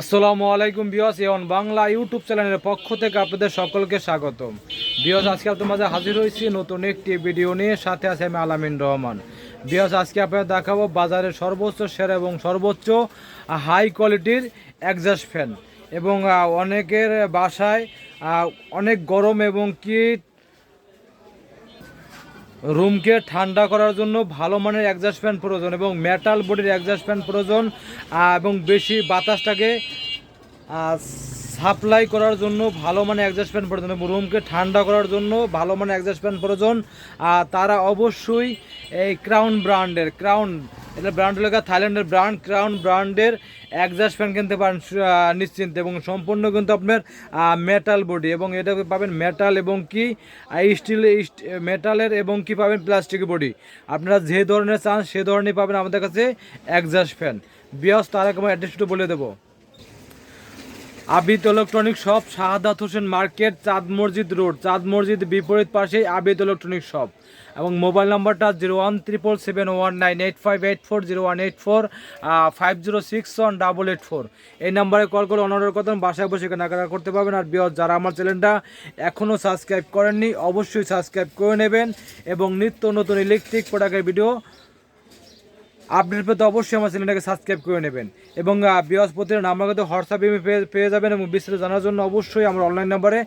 আসসালামু আলাইকুম বিয়স এওয়ান বাংলা ইউটিউব চ্যানেলের পক্ষ থেকে আপনাদের সকলকে স্বাগতম। বিয়স আজকে আপনার মাঝে হাজির হয়েছি নতুন একটি ভিডিও নিয়ে, সাথে আছে আমি আলামিন রহমান। বিয়স আজকে আপনাদের দেখাবো বাজারের সর্বোচ্চ, সেরা এবং সর্বোচ্চ হাই কোয়ালিটির অ্যাডজাস্ট ফ্যান এবং অনেকের বাসায় অনেক গরম এবং কি রুমকে ঠান্ডা করার জন্য ভালো মানের অ্যাডজাস্ট ফ্যান প্রয়োজন এবং মেটাল বডির অ্যাডজাস্ট ফ্যান প্রয়োজন এবং বেশি বাতাসটাকে সাপ্লাই করার জন্য ভালো মানের অ্যাডজাস্ট ফ্যান প্রয়োজন এবং রুমকে ঠান্ডা করার জন্য ভালো মানের অ্যাডজাস্ট ফ্যান প্রয়োজন আর তারা অবশ্যই এই ক্রাউন ব্র্যান্ডের ক্রাউন এটা ব্র্যান্ড লেখা থাইল্যান্ডের ব্র্যান্ড ক্রাউন ব্র্যান্ডের অ্যাডজাস্ট ফ্যান কিনতে পারেন নিশ্চিন্ত। এবং সম্পূর্ণ কিন্তু আপনার মেটাল বডি এবং এটা পাবেন মেটাল এবং কি স্টিল মেটালের এবং কি পাবেন প্লাস্টিক বডি আপনারা যে ধরনের চান সে ধরনের পাবেন আমাদের কাছে অ্যাডজাস্ট ফ্যান বিয়স, তার এক অ্যাড্রেসটা বলে দেবো। Abid electronic shop Shahadat Hossain market, Chand Masjid road. Chand Masjid বিপরীত পাশেই আবিদ ইলেকট্রনিক শপ এবং মোবাইল নাম্বারটা zero one triple seven one nine eight five eight four zero one eight four five zero six one double eight four এই নাম্বারে call করে অনার্ডার করতেন বাসায় বসে কেনাকাটা করতে পারবেন। আর বিয়স যারা আমার চ্যানেলটা এখনও সাবস্ক্রাইব করেননি, অবশ্যই সাবস্ক্রাইব করে নেবেন। এবং নিত্য নতুন ইলেকট্রিক প্রোডাক্টের ভিডিও আপডেট পেতে অবশ্যই আমার চ্যানেলটাকে সাবস্ক্রাইব করে নেবেন। এবং বৃহস্পতির নাম্বার কিন্তু হোয়াটসঅ্যাপ পেয়ে পেয়ে যাবেন এবং বিস্তারিত জানার জন্য অবশ্যই আমার অনলাইন নাম্বারে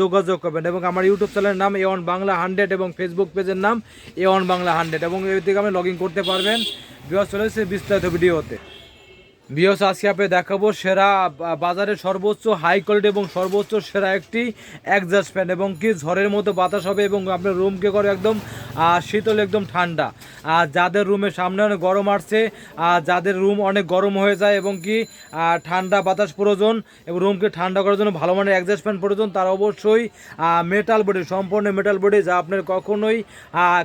যোগাযোগ করবেন। এবং আমার ইউটিউব চ্যানেলের নাম এ ওয়ান বাংলা হান্ড্রেড এবং ফেসবুক পেজের নাম এ ওয়ান বাংলা হান্ড্রেড এবং এর থেকে আপনি লগ ইন করতে পারবেন। বৃহস্পতি বিস্তারিত ভিডিওতে। বিয়স, আজকে আপনি দেখাবো সেরা বা- বাজারের সর্বোচ্চ হাই কোয়ালিটি এবং সর্বোচ্চ সেরা একটি অ্যাডজাস্ট ফ্যান এবং কি ঝড়ের মতো বাতাস হবে এবং আপনার রুমকে করে একদম শীতল, একদম ঠান্ডা। আর যাদের রুমের সামনে অনেক গরম আসছে আর যাদের রুম অনেক গরম হয়ে যায় এবং কি ঠান্ডা বাতাস প্রয়োজন এবং রুমকে ঠান্ডা করার জন্য ভালো মানের অ্যাডজাস্ট ফ্যান প্রয়োজন, তার অবশ্যই মেটাল বডি সম্পূর্ণ মেটাল বডি যা আপনার কখনোই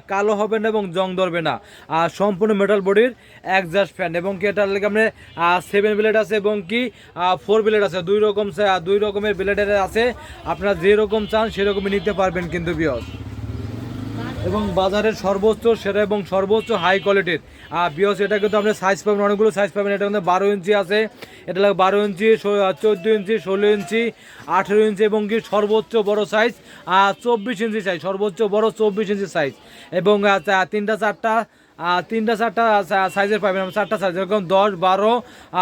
কালো হবে না এবং জং ধরবে না। আর সম্পূর্ণ মেটাল বডির অ্যাডজাস্ট ফ্যান এবং কি এটার লেগে আপনার সেভেন ব্লেড আছে এবং কি ফোর ব্লেড আছে। দুই রকম দুই রকমের ব্লেডের আছে। আপনারা যে রকম চান সেরকমই নিতে পারবেন কিন্তু বিয়স। এবং বাজারের সর্বোচ্চ, সেরা এবং সর্বোচ্চ হাই কোয়ালিটির বিয়স, এটা কিন্তু আপনি সাইজ পাবেন, অনেকগুলো সাইজ পাবেন। এটা কিন্তু বারো ইঞ্চি আছে। এটা লাগে বারো ইঞ্চি চোদ্দ ইঞ্চি, ষোলো ইঞ্চি, আঠেরো ইঞ্চি এবং কি সর্বোচ্চ বড় সাইজ চব্বিশ ইঞ্চি সাইজ সর্বোচ্চ বড় চব্বিশ ইঞ্চি সাইজ এবং তিনটা, চারটা তিনটা চারটা সাইজের পাবেন। চারটা সাইজ এরকম দশ বারো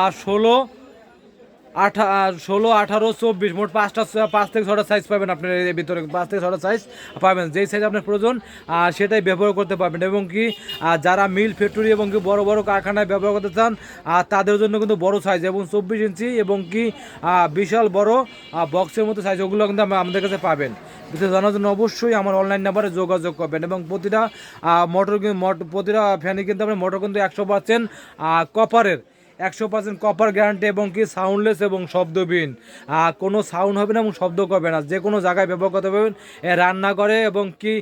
আর ষোলো আঠা ষোলো, আঠারো, চব্বিশ, মোট পাঁচটা পাঁচ থেকে ছটা সাইজ পাবেন আপনার এর ভিতরে। পাঁচ থেকে ছটা সাইজ পাবেন। যেই সাইজ আপনার প্রয়োজন সেটাই ব্যবহার করতে পারবেন। এবং কি যারা মিল ফ্যাক্টরি এবং কি বড় বড় কারখানায় ব্যবহার করতে চান তাদের জন্য কিন্তু বড় সাইজ এবং চব্বিশ ইঞ্চি এবং কি বিশাল বড় বক্সের মতো সাইজ ওগুলো কিন্তু আমাদের কাছে পাবেন। বিশেষ জানার জন্য অবশ্যই আমার অনলাইন নাম্বারে যোগাযোগ করবেন। এবং প্রতিটা মোটর প্রতিটা ফ্যানে কিন্তু আপনার মোটর কিন্তু একশো পার্সেন্ট কপারের একশো পার্সেন্ট কপার গ্যারান্টি এবং কি সাউন্ডলেস এবং শব্দবিহীন। কোনো সাউন্ড হবে না এবং শব্দ করবে না। যে কোনো জায়গায় ব্যবহার করতে পারবেন এ, রান্না করে এবং কি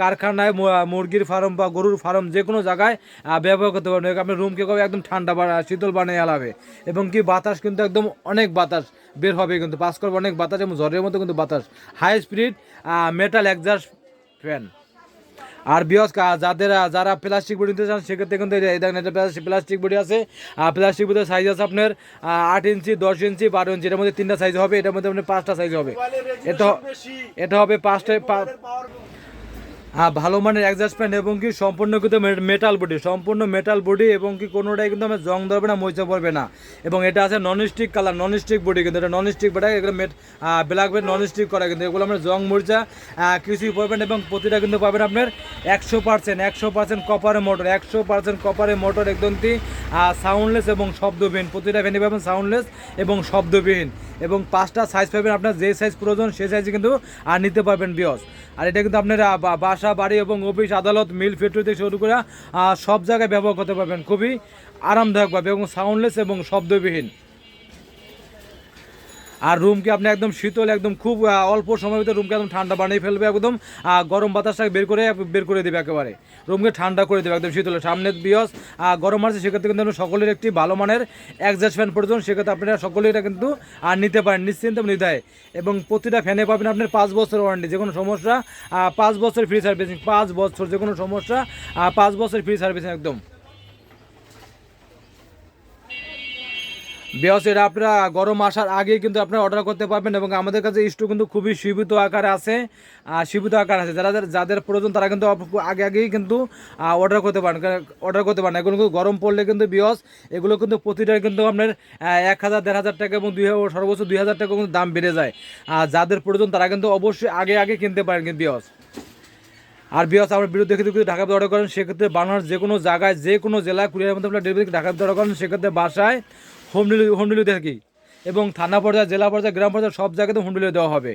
কারখানায় মুরগির ফার্ম বা গরুর ফার্ম যে কোনো জায়গায় ব্যবহার করতে পারবেন আপনার রুমকে কবে একদম ঠান্ডা শীতল বানিয়ে আলাবে। এবং কি বাতাস কিন্তু একদম অনেক বাতাস বের হবে কিন্তু। পাস করবে অনেক বাতাস এবং ঝড়ের মতো কিন্তু বাতাস। High speed metal exhaust fan আর বিয়স যাদের যারা প্লাস্টিক বডি নিতে চান, সেক্ষেত্রে কিন্তু দেখেন এটা প্লাস্টিক বডি আছে। আর প্লাস্টিক বডির সাইজ আছে আপনার আট ইঞ্চি, দশ ইঞ্চি, বারো ইঞ্চি। এটার মধ্যে তিনটা সাইজ হবে, এটার মধ্যে আপনার পাঁচটা সাইজ হবে। এটা এটা হবে পাঁচটা হ্যাঁ ভালো মানের অ্যাডজাস্ট ফ্যান এবং কি সম্পূর্ণ কিন্তু মেটাল বডি সম্পূর্ণ মেটাল বডি এবং কি কোনোটাই কিন্তু আমার জং ধরবে না, মরিচা পড়বে না। এবং এটা আছে non stick colour non stick body কিন্তু এটা নন স্টিক বডি এগুলো matte black bed non stick করা কিন্তু, এগুলো আপনার জং, মরিচা কিছুই পড়বেন এবং প্রতিটা কিন্তু পাবেন আপনার একশো পার্সেন্ট একশো পার্সেন্ট কপারের মোটর একশো পার্সেন্ট কপারের মোটর একদম কি সাউন্ডলেস এবং শব্দবিহীন। প্রতিটা ফ্যানে পাবেন সাউন্ডলেস এবং শব্দবিহীন। এবং পাঁচটা সাইজ পাবেন আপনার, যে সাইজ প্রয়োজন সেই সাইজে কিন্তু আর নিতে পারবেন বিয়স। আর এটা কিন্তু আপনার বা- বাসা বাড়ি এবং অফিস, আদালত, মিল, ফ্যাক্টরি থেকে শুরু করে সব জায়গায় ব্যবহার করতে পারবেন। খুবই আরামদায়কভাবে এবং সাউন্ডলেস এবং শব্দবিহীন। আর রুমকে আপনি একদম শীতল একদম খুব অল্প সময়ের ভিতরে রুমকে একদম ঠান্ডা বানিয়ে ফেলবে একদম গরম বাতাসটাকে বের করে বের করে দেবে একেবারে। রুমকে ঠান্ডা করে দেবে একদম শীতল। সামনে বিয়স আহ, গরম আছে সেক্ষেত্রে কিন্তু সকলের একটি ভালো মানের অ্যাডজাস্ট ফ্যান প্রয়োজন সেক্ষেত্রে আপনারা সকলেই এটা কিন্তু আর নিতে পারেন নিশ্চিন্ত নির্দায়। এবং প্রতিটা ফ্যানে পাবেন আপনার পাঁচ বছর ওয়ারেন্টি যে কোনো সমস্যা পাঁচ বছর ফ্রি সার্ভিসিং পাঁচ বছর যে কোনো সমস্যা পাঁচ বছর ফ্রি সার্ভিসিং একদম। এটা আপনারা গরম আসার আগে কিন্তু আপনারা অর্ডার করতে পারবেন এবং আমাদের কাছে স্টক কিন্তু খুবই সীমিত আকারে আছে। সীমিত আকার আছে। যারা যাদের প্রয়োজন তারা কিন্তু আগে আগেই কিন্তু অর্ডার করতে পারেন। অর্ডার করতে পারেন এগুলো কিন্তু গরম পড়লে কিন্তু বিয়স এগুলো কিন্তু প্রতিটা কিন্তু আপনার এক হাজার, দেড় হাজার টাকা এবং দুই হাজার- সর্বোচ্চ দুই হাজার টাকা কিন্তু দাম বেড়ে যায়। আর যাদের প্রয়োজন তারা কিন্তু অবশ্যই আগে আগে কিনতে পারেন কিন্তু বিয়স আর বিয়স আমার বিরুদ্ধে কিন্তু যদি ঢাকা অর্ডার করেন, সেক্ষেত্রে বাংলার যে কোনো জায়গায়, যে কোনো জেলায় কুরিয়ার মধ্যে আপনার ডেলিভারি ঢাকা অর্ডার করেন, সেক্ষেত্রে বাসায় হোম ডেলিভারি হোম ডেলিভারি থাকি। এবং থানা পর্যায়ে, জেলা পর্যায়ে, গ্রাম পর্যায়ে সব জায়গাতে হোম ডেলিভারি দেওয়া হবে।